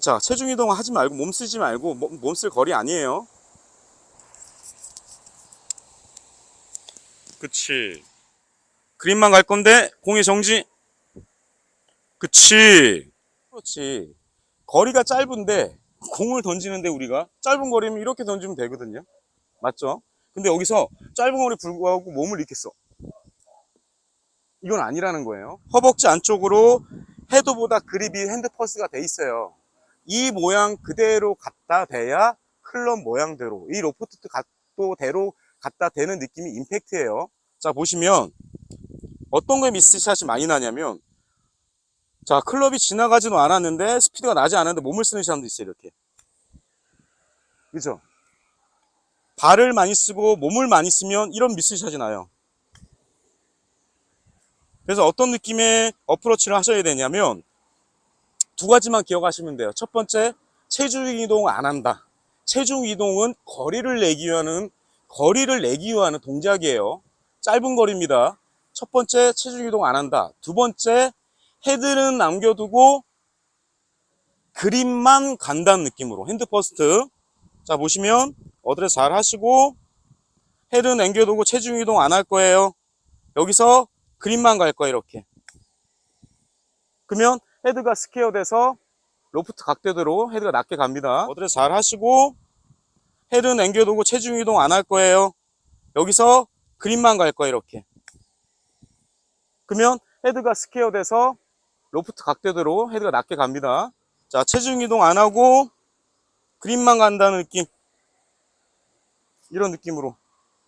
자, 체중 이동 하지 말고 몸 쓰지 말고 몸 쓸 거리 아니에요. 그치. 그린만 갈 건데 공의 정지. 그치. 그렇지. 거리가 짧은데 공을 던지는데 우리가 짧은 거리면 이렇게 던지면 되거든요. 맞죠? 근데 여기서 짧은 거리 불구하고 몸을 이렇게 써. 이건 아니라는 거예요. 허벅지 안쪽으로 헤드보다 그립이 핸드 퍼스가 돼 있어요. 이 모양 그대로 갖다 대야 클럽 모양대로 이 로프트 각도대로 갖다 대는 느낌이 임팩트예요. 자 보시면 어떤 거에 미스샷이 많이 나냐면 자 클럽이 지나가지도 않았는데 스피드가 나지 않았는데 몸을 쓰는 사람도 있어요 이렇게 그죠? 발을 많이 쓰고 몸을 많이 쓰면 이런 미스샷이 나요. 그래서 어떤 느낌의 어프로치를 하셔야 되냐면 두 가지만 기억하시면 돼요. 첫 번째, 체중 이동 안 한다. 체중 이동은 거리를 내기 위한 거리를 내기 위한 동작이에요. 짧은 거리입니다. 첫 번째, 체중 이동 안 한다. 두 번째, 헤드는 남겨두고 그립만 간다는 느낌으로 핸드 퍼스트. 자 보시면 어드레스 잘 하시고 헤드는 남겨두고 체중 이동 안 할 거예요. 여기서 그립만 갈 거예요 이렇게. 그러면 헤드가 스퀘어 돼서 로프트 각대대로 헤드가 낮게 갑니다. 어드레스 잘 하시고 헤드는 남겨두고 체중 이동 안 할 거예요. 여기서 그립만 갈 거예요 이렇게. 그러면 헤드가 스퀘어 돼서 로프트 각대대로 헤드가 낮게 갑니다. 자 체중 이동 안 하고 그립만 간다는 느낌. 이런 느낌으로